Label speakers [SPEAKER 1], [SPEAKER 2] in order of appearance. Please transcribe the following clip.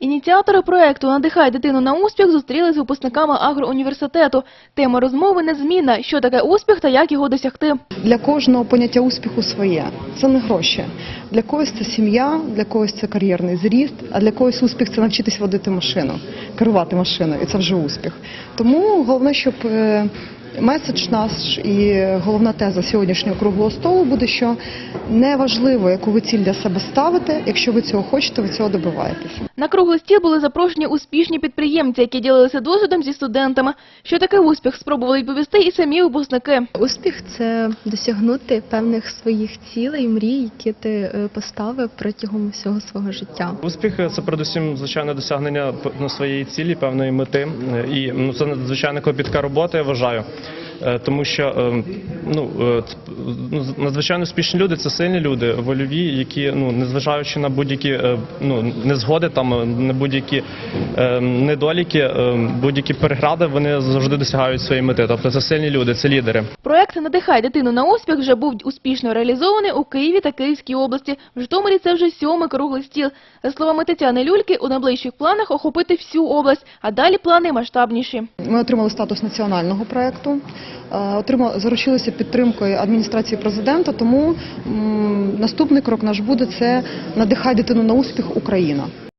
[SPEAKER 1] Ініціатори проекту «Надихай дитину на успіх» зустрілися з випускниками агроуніверситету. Тема розмови незмінна – що таке успіх та як його досягти.
[SPEAKER 2] Для кожного поняття успіху своє. Це не гроші. Для когось це сім'я, для когось це кар'єрний зріст, а для когось успіх це навчитись водити машину, керувати машиною, і це вже успіх. Тому головне, щоб е, меседж наш і головна теза сьогоднішнього круглого столу буде, що неважливо, яку ви ціль для себе ставите, якщо ви цього хочете, ви цього добиваєтеся.
[SPEAKER 1] На круглий стіл були запрошені успішні підприємці, які ділилися досвідом зі студентами. Що таке успіх, спробували відповісти і самі випускники.
[SPEAKER 3] Успіх це досягнути певних своїх цілей, мрій, які ти е, поставив протягом всього свого життя.
[SPEAKER 4] Успіх це передусім звичайне досягнення ну, своєї цілі, певної мети. Е, І ну, це надзвичайно копітка робота, я вважаю. Е, Тому що е, ну, е, ну, надзвичайно успішні люди це сильні люди, вольові, які, ну, незважаючи на будь-які ну, незгоди, там, на будь-які недоліки, будь-які перегради, вони завжди досягають своєї мети. Тобто це сильні люди, це лідери.
[SPEAKER 1] Проект «Надихай дитину на успіх» вже був успішно реалізований у Києві та Київській області. В Житомирі це вже сьомий круглий стіл. За словами Тетяни Люльки, у найближчих планах охопити всю область, а далі плани масштабніші.
[SPEAKER 2] Ми отримали статус національного проекту, отримали заручилися підтримкою адміністрації президента. Тому наступний крок наш буде це надихай дитину на успіх Україна.